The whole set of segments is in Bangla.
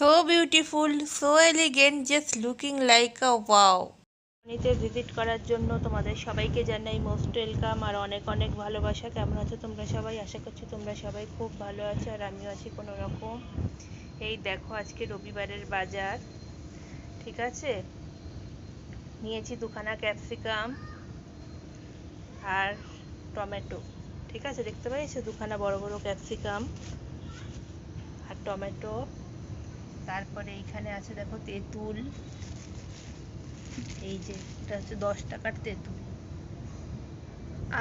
So beautiful, so elegant, just looking like a wow. নিতে ভিজিট করার জন্য তোমাদের সবাইকে জানাই মোস্ট ওয়েলকাম আর অনেক অনেক ভালোবাসা। কেমন আছো তোমরা সবাই? আশা করছি তোমরা সবাই খুব ভালো আছো আর আমিও আছি কোনো রকম। এই দেখো আজকে রবিবারের বাজার ঠিক আছে? নিয়েছি দুখানা ক্যাপসিকাম আর টমেটো ঠিক আছে? দেখতে পেয়েছ? দুখানা বড় বড় ক্যাপসিকাম আর টমেটো। তারপরে এইখানে আছে দেখো তেঁতুল। এই যে, এটা হচ্ছে দশ টাকার তেঁতুল।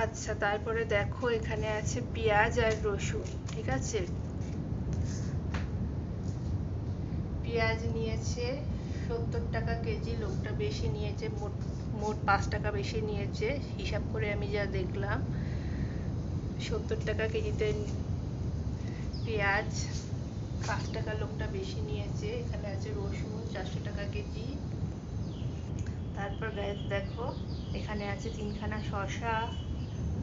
আচ্ছা তারপরে দেখো এখানে আছে পেঁয়াজ আর রসুন, ঠিক আছে? পেঁয়াজ নিয়েছে সত্তর টাকা কেজি, লোকটা বেশি নিয়েছে, মোট মোট পাঁচ টাকা বেশি নিয়েছে। হিসাব করে আমি যা দেখলাম, সত্তর টাকা কেজিতে পেঁয়াজ। পাঁচ টাকা লোকটা বেশি নিয়েছে। এখানে আছে রসুন, চারশো টাকা কেজি। তারপর গ্যাস দেখো, এখানে আছে তিনখানা শসা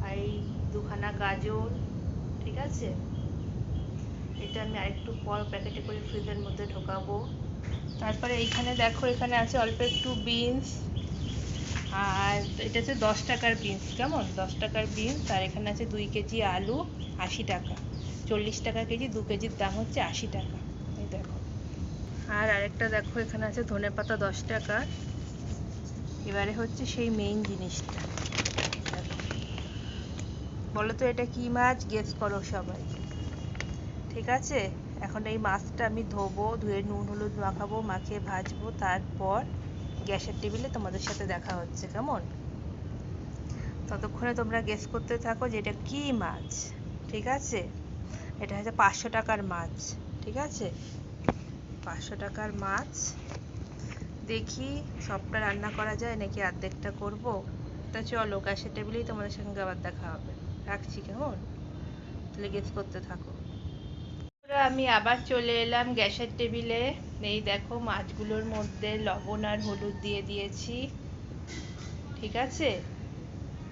আর এই দুখানা গাজর, ঠিক আছে? এটা আমি আরেকটু পর প্যাকেটে করে ফ্রিজের মধ্যে ঢোকাবো। তারপরে এইখানে দেখো, এখানে আছে অল্প একটু বিনস আর এটা হচ্ছে দশ টাকার বিনস কেমন? দশ টাকার বিনস আর এখানে আছে দুই কেজি আলু আশি টাকা। চল্লিশ টাকা কেজি, দু কেজির দাম হচ্ছে আশি টাকা। এই দেখো। আর আরেকটা দেখো, এখানে আছে ধনে পাতা দশ টাকা। এবারে হচ্ছে সেই মেইন জিনিসটা। বলো তো, এটা কি মাছ? গেস করো সবাই। ঠিক আছে? এখন এই মাছটা আমি ধোবো, ধুয়ে নুন, হলুদ মাখাবো, মাখিয়ে ভাজবো, তারপর গ্যাসের টেবিলে তোমাদের সাথে দেখা হচ্ছে, কেমন? ততক্ষণে তোমরা গেস করতে থাকো যে এটা কি মাছ। ঠিক আছে? এটা হচ্ছে পাঁচশো টাকার মাছ, ঠিক আছে? পাঁচশো টাকার মাছ। দেখি সবটা রান্না করা যায় নাকি অর্ধেকটা করব? তা চলো, গ্যাসের টেবিলেই তোমাদের সঙ্গে আবার দেখা হবে। রাখছি কেমন? তাহলে গেস করতে থাকো। আমি আবার চলে এলাম গ্যাসের টেবিলে। এই দেখো, মাছগুলোর মধ্যে লবণ আর হলুদ দিয়ে দিয়েছি। ঠিক আছে?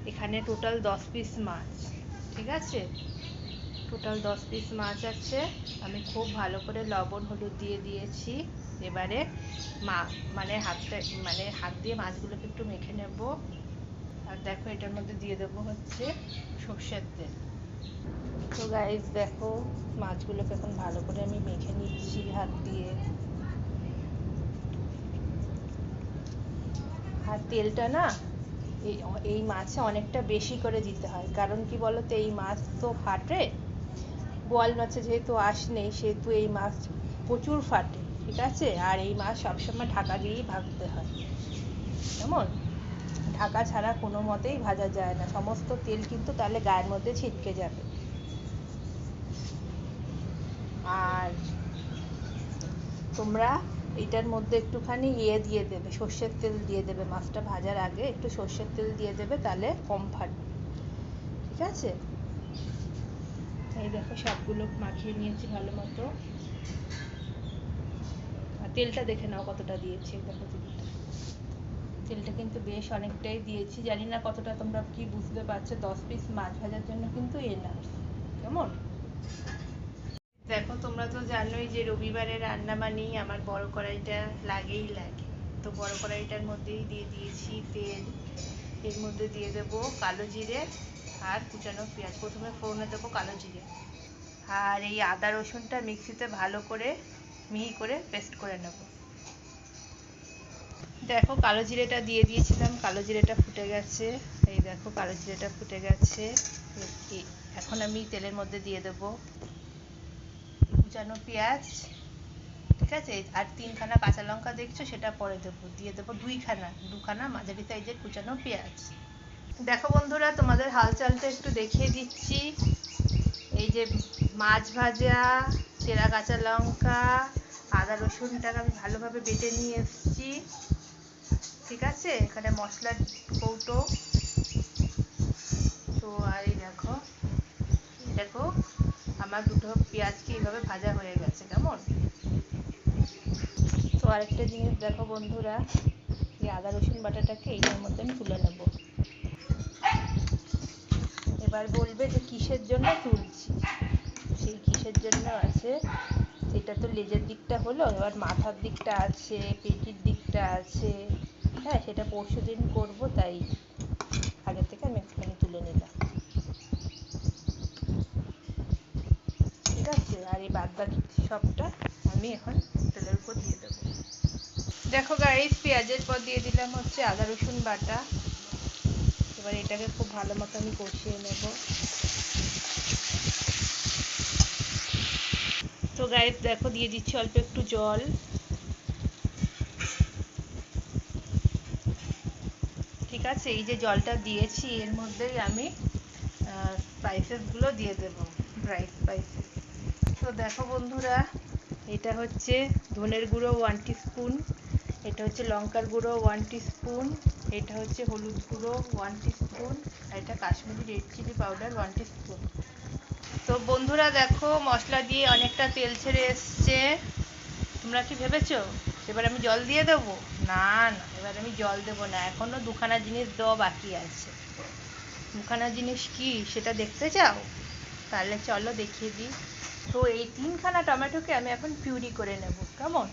এখানে টোটাল দশ পিস মাছ, ঠিক আছে? টোটাল দশ পিস মাছ আছে। আমি খুব ভালো করে লবণ, হলুদ দিয়ে দিয়েছি। এবারে মা মানে হাতটা মানে হাত দিয়ে মাছগুলোকে একটু মেখে নেব। আর দেখো এটার মধ্যে দিয়ে দেবো হচ্ছে সর্ষের তেল। তো গাইজ দেখো মাছগুলোকে এখন ভালো করে আমি মেখে নিচ্ছি হাত দিয়ে। আর তেলটা না, এই এই মাছে অনেকটা বেশি করে দিতে হয়। কারণ কি বলতো, এই মাছ তো ফাটে বোয়াল মাছে যেহেতু আঁশ নেই, সেহেতু এই মাছ প্রচুর ফাটে, ঠিক আছে? আর এই মাছ সবসময় ঢাকা দিয়েই ভাজতে হয়। কেমন? ঢাকা ছাড়া কোনো মতেই ভাজা যায় না। সমস্ত তেল কিন্তু তাহলে গায়ের মধ্যে ছিটকে যাবে। আর তোমরা এটার মধ্যে একটুখানি ইয়ে দিয়ে দেবে, সর্ষের তেল দিয়ে দেবে। মাছটা ভাজার আগে একটু সর্ষের তেল দিয়ে দেবে, তাহলে কম ফাটবে। ঠিক আছে? এই দেখো সবগুলো মাখিয়ে নিয়েছি ভালো মতো। আর তেলটা দেখে নাও কতটা দিয়েছি দেখো তেলটা তেলটা কিন্তু বেশ অনেকটাই দিয়েছি। জানি না কতটা তোমরা কি বুঝতে পারছ, দশ পিস মাছ ভাজার জন্য কিন্তু এনাফ। কেমন? দেখো, তোমরা তো জানোই যে রবিবারে রান্না মানেই আমার বড় কড়াইটা লাগেই লাগে। তো বড় কড়াইটার মধ্যেই দিয়ে দিয়েছি তেল। এর মধ্যে দিয়ে দেব কালো জিরে আর কুচানো পেঁয়াজ। প্রথমে ফোড়নে দেবো কালো জিরে। আর এই আদা রসুনটা মিক্সিতে ভালো করে মিহি করে পেস্ট করে নেব। দেখো কালো জিরেটা দিয়ে দিয়েছিলাম, কালো জিরেটা ফুটে গেছে। এই দেখো কালো জিরেটা ফুটে গেছে। এখন আমি তেলের মধ্যে দিয়ে দেবো। কুচানো পেঁয়াজ ঠিক আছে? আর তিনখানা কাঁচা লঙ্কা দেখছ, সেটা পরে দেবো। দিয়ে দেবো দুইখানা, দুখানা মাঝারি সাইজের কুচানো পেঁয়াজ। দেখো বন্ধুরা, তোমাদের হালচালটা একটু দেখিয়ে দিচ্ছি। এই যে মাছ ভাজা, চেরা কাঁচা লঙ্কা, আদা রসুনটাকে আমি ভালোভাবে বেটে নিয়ে এসেছি। ঠিক আছে? এখানে মশলার কৌটো। তো আর এই দেখো দেখো, আমার দুটো পেঁয়াজকে এইভাবে ভাজা হয়ে গেছে, কেমন? আরেকটা জিনিস দেখো বন্ধুরা, এই আদা, রসুন বাটাটাকে এইটার মধ্যে আমি তুলে নেব। এবার বলবে যে কিসের জন্য তুলছি? সেই কিসের জন্য আছে, এটা তো লেজের দিকটা হলো, এবার মাথার দিকটা আছে, পেটির দিকটা আছে হ্যাঁ সেটা পরশু দিন করব, তাই আগে থেকে আমি একটুখানি তুলে নিলাম। ঠিক আছে? আর এই বাদ বাকি সবটা আমি এখন তেলের উপর দিয়ে দেবো। দেখো গাইস পেঁয়াজের পর দিয়ে দিলাম হচ্ছে আদা রসুন বাটা। এবার এটাকে খুব ভালো মতো আমি কষিয়ে নেব। তো গাইস দেখো দিয়ে দিচ্ছি অল্প একটু জল। ঠিক আছে, এই যে জলটা দিয়েছি, এর মধ্যেই আমি স্পাইসেসগুলো দিয়ে দেবো ড্রাই স্পাইসেস তো দেখো বন্ধুরা, এটা হচ্ছে ধনের গুঁড়ো ওয়ান স্পুন এটা হচ্ছে লঙ্কার গুঁড়ো ওয়ান স্পুন এটা হচ্ছে হলুদ গুঁড়ো ওয়ান স্পুন আর এটা Kashmiri red chilli powder one spoon তো বন্ধুরা দেখো, মশলা দিয়ে অনেকটা তেল ছেড়ে এসছে। তোমরা কি ভেবেছো? এবার আমি জল দিয়ে দেবো? না না, এবার আমি জল দেবো না। এখনও দুখানা জিনিস দেওয়া বাকি আছে। দুখানা জিনিস কি, সেটা দেখতে চাও? তাহলে চলো দেখিয়ে দিই। তো এই তিনখানা টমেটোকে আমি এখন পিউরি করে নেব। কেমন?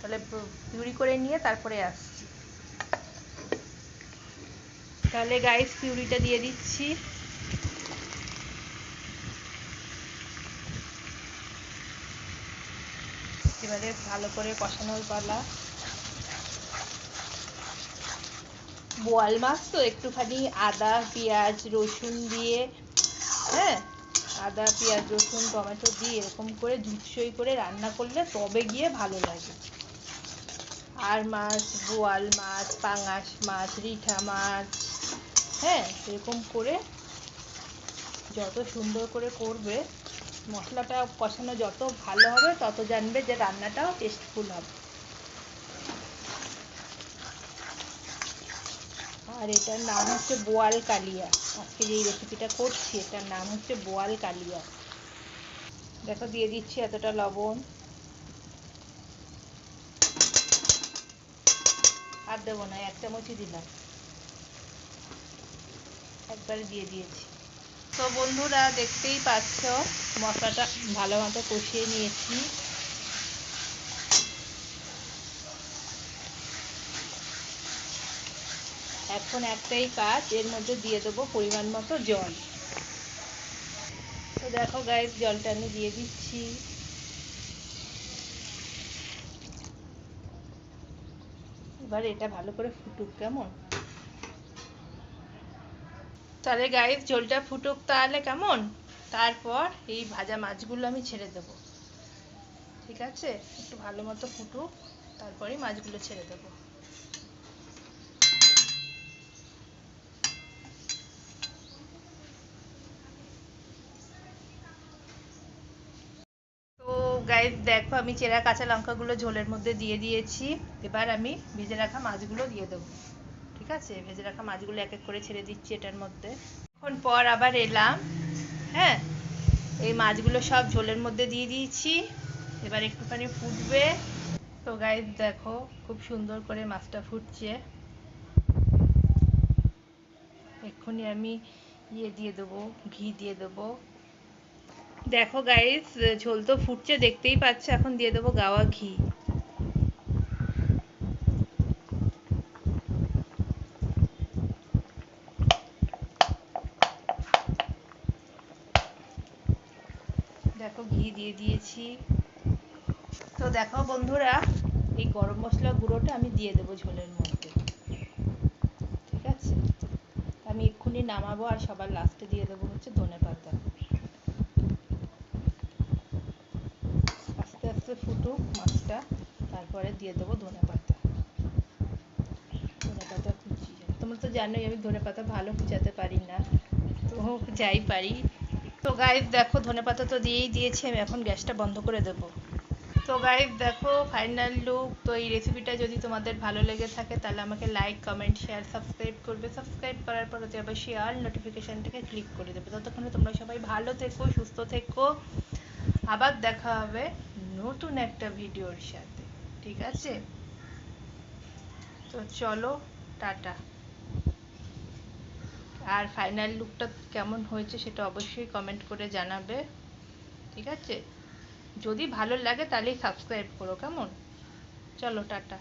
তাহলে পিউরি করে নিয়ে তারপরে আসছি। তাহলে গাইস পিউরিটা দিয়ে দিচ্ছি। এবারে ভালো করে কষানোর পালা। বোয়াল মাছ তো একটুখানি আদা, পেঁয়াজ, রসুন দিয়ে হ্যাঁ? আদা, পেঁয়াজ, রসুন, টমেটো দিয়ে এরকম করে ঝুটসই করে রান্না করলে তবে গিয়ে ভালো লাগে। আর মাছ, বোয়াল মাছ, পাঙাশ মাছ, রিঠা মাছ। হ্যাঁ এরকম করে যত সুন্দর করে করবে, মশলাটা কষানো যত ভালো হবে, তত জানবে যে রান্নাটাও টেস্টফুল হবে। আর এটার নাম হচ্ছে বোয়াল কালিয়া। আজকে যে রেসিপিটা করছি, এটার নাম হচ্ছে বোয়াল কালিয়া। দেখো, দিয়ে দিচ্ছি এতটা লবণ। আর দেবো না, এক চামচই দিলাম। একবারে দিয়ে দিয়েছি। তো বন্ধুরা, দেখতেই পাচ্ছ, মশলাটা ভালো মতো কষিয়ে নিয়েছি। এখন একটাই কাজ, এর মধ্যে দিয়ে দেবো পরিমাণ মতো জল। তো দেখো গায়ে জলটা আমি দিয়ে দিচ্ছি। এবার এটা ভালো করে ফুটুক কেমন? তাহলে গাইস ঝোলটা ফুটুক তাহলে কেমন? তারপর এই ভাজা মাছগুলো আমি ছেড়ে দেবো। ঠিক আছে? একটু ভালো মতো ফুটুক, তারপরেই মাছগুলো ছেড়ে দেবো তো গাইস দেখো, আমি চেরা কাঁচা লঙ্কাগুলো ঝোলের মধ্যে দিয়ে দিয়েছি। এবার আমি ভেজে রাখা মাছগুলো দিয়ে দেবো। ঠিক আছে? ভেজে রাখা মাছগুলো এক এক করে ছেড়ে দিচ্ছি এটার মধ্যে। এখন পর আবার এলাম। হ্যাঁ এই মাছগুলো সব ঝোলের মধ্যে দিয়ে দিয়েছি। এবার একটুখানি ফুটবে। তো গাইস দেখো, খুব সুন্দর করে মাছটা ফুটছে। এক্ষুনি আমি ইয়ে দিয়ে দেবো, ঘি দিয়ে দেবো। দেখো গাইস ঝোল তো ফুটছে, দেখতেই পাচ্ছ, এখন দিয়ে দেবো গাওয়া ঘি। দেখো ঘি দিয়ে দিয়েছি। তো দেখো বন্ধুরা, এই গরম মশলা গুঁড়োটা আমি দিয়ে দেবো ঝোলের মধ্যে। ঠিক আছে? আমি এক্ষুনি নামাবো আর সবার লাস্টে দিয়ে দেবো হচ্ছে ধনে পাতা আস্তে ফুটুক মাছটা। তারপরে দিয়ে দেবো ধনে পাতা। ধনে পাতা কুচি তোমরা তো জানোই আমি ধনে পাতা ভালো কুচাতে পারি না। তো যাই পারি। তো গাইস দেখো ধনে পাতা তো দিয়েই দিয়েছি, আমি এখন গ্যাসটা বন্ধ করে দেবো। তো গাইস দেখো ফাইনাল লুক তো এই রেসিপিটা যদি তোমাদের ভালো লেগে থাকে, তাহলে আমাকে লাইক কমেন্ট শেয়ার সাবস্ক্রাইব করবে। সাবস্ক্রাইব করার পর হচ্ছে আবার শেয়ার নোটিফিকেশানটাকে ক্লিক করে দেবে। ততক্ষণে তোমরা সবাই ভালো থেকো, সুস্থ থেকো। আবার দেখা হবে। নতুন একটা ভিডিওর সাথে, ঠিক আছে? তো চলো, টাটা। আর ফাইনাল লুকটা কেমন হয়েছে সেটা অবশ্যই কমেন্ট করে জানাবে, ঠিক আছে? যদি ভালো লাগে তাহলেই সাবস্ক্রাইব করো, কেমন? চলো, টাটা।